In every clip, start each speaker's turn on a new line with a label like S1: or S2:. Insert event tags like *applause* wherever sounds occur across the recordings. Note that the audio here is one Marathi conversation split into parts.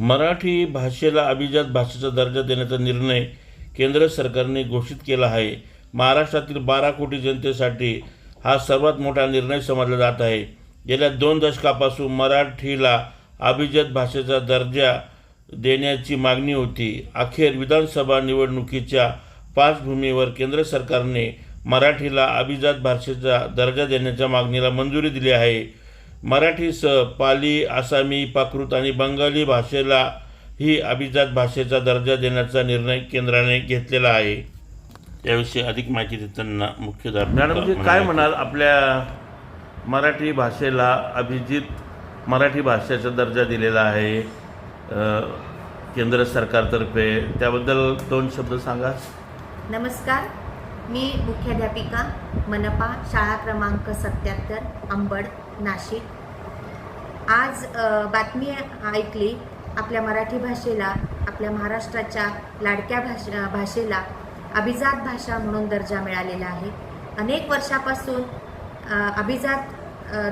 S1: मराठी भाषेला अभिजात भाषेचा दर्जा देण्याचा निर्णय केंद्र सरकारने घोषित केला आहे. महाराष्ट्रातील बारा कोटी जनतेसाठी हा सर्वात मोठा निर्णय समजला जात आहे. गेल्या दोन दशकापासून मराठीला अभिजात भाषेचा दर्जा देण्याची मागणी होती. अखेर विधानसभा निवडणुकीच्या पार्श्वभूमीवर केंद्र सरकारने मराठीला अभिजात भाषेचा दर्जा देण्याच्या मागणीला मंजुरी दिली आहे. मराठीसह पाली आसामी प्राकृत आणि बंगाली भाषेला ही अभिजात भाषेचा दर्जा देण्याचा निर्णय केंद्राने घेतलेला आहे. याविषयी अधिक माहिती देताना मुख्य मॅडम काय म्हणाल आपल्या मराठी भाषेला अभिजित मराठी भाषेचा दर्जा दिलेला आहे केंद्र सरकारतर्फे? त्याबद्दल दोन शब्द सांगा.
S2: नमस्कार. मी मुख्याध्यापिका मनपा शाळा क्रमांक सत्याहत्तर अंबड. नाशिक. आज बातमी ऐकली आपल्या मराठी भाषेला आपल्या महाराष्ट्राच्या लाडक्या भाषा भाषेला अभिजात भाषा म्हणून दर्जा मिळालेला आहे. अनेक वर्षापासून अभिजात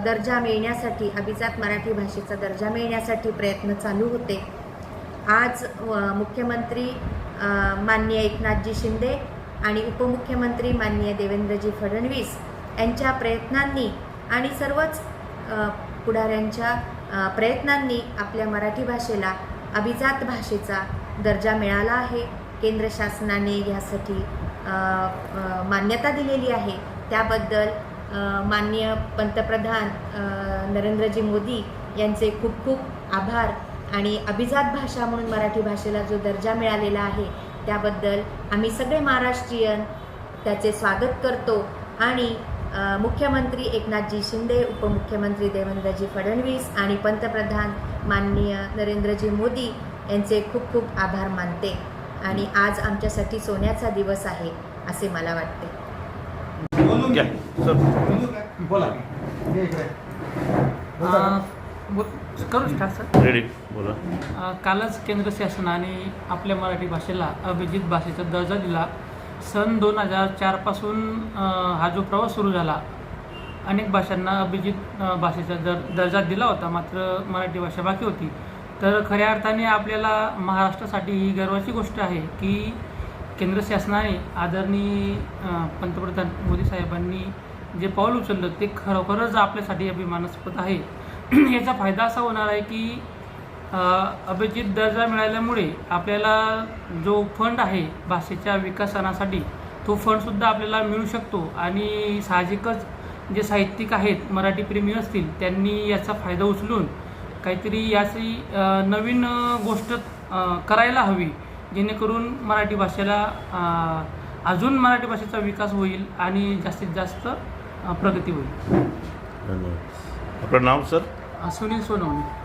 S2: दर्जा मिळण्यासाठी अभिजात मराठी भाषेचा दर्जा मिळण्यासाठी प्रयत्न चालू होते. आज मुख्यमंत्री माननीय एकनाथजी शिंदे आणि उपमुख्यमंत्री माननीय देवेंद्रजी फडणवीस यांच्या प्रयत्नांनी आणि सर्वच पुढाऱ्यांच्या प्रयत्नांनी आपल्या मराठी भाषेला अभिजात भाषेचा दर्जा मिळाला आहे. केंद्र शासनाने यासाठी मान्यता दिलेली आहे. त्याबद्दल मान्य माननीय पंतप्रधान नरेंद्रजी मोदी यांचे खूप खूप आभार आणि अभिजात भाषा म्हणून मराठी भाषेला जो दर्जा मिळालेला आहे त्याबद्दल आम्ही सगळे महाराष्ट्रीयन त्याचे स्वागत करतो आणि मुख्यमंत्री एकनाथजी शिंदे उपमुख्यमंत्री देवेंद्रजी फडणवीस आणि पंतप्रधान माननीय नरेंद्रजी मोदी यांचे खूप खूप आभार मानते. आणि आज आमच्यासाठी सोन्याचा दिवस आहे असे मला वाटते.
S3: बोला.
S4: अ, बो- करू स्टार्ट सर?
S1: रेडी बोला.
S4: अ, कालच केंद्र शासनाने आपल्या मराठी भाषेला अभिजित भाषेचा दर्जा दिला. सन दोन हजार चारपासून हा जो प्रवास सुरू झाला अनेक भाषांना अभिजित भाषेचा दर दर्जा दिला होता मात्र मराठी भाषा बाकी होती. तर खऱ्या अर्थाने आपल्याला महाराष्ट्रासाठी ही गर्वाची गोष्ट आहे की केंद्र शासनाने आदरणीय पंतप्रधान मोदी साहेबांनी जे पाऊल उचललं ते खरोखरच आपल्यासाठी अभिमानास्पद आहे. *clears throat* याचा फायदा असा होणार आहे की अभिजित दर्जा मिळाल्यामुळे आपल्याला जो फंड आहे भाषेच्या विकासनासाठी तो फंडसुद्धा आपल्याला मिळू शकतो. आणि साहजिकच जे साहित्यिक आहेत मराठी प्रेमी असतील त्यांनी याचा फायदा उचलून काहीतरी याची नवीन गोष्ट करायला हवी जेणेकरून मराठी भाषेला अजून मराठी भाषेचा विकास होईल आणि जास्तीत जास्त प्रगती होईल.
S1: आपलं नाव सर?
S4: सुनील सोनवणे.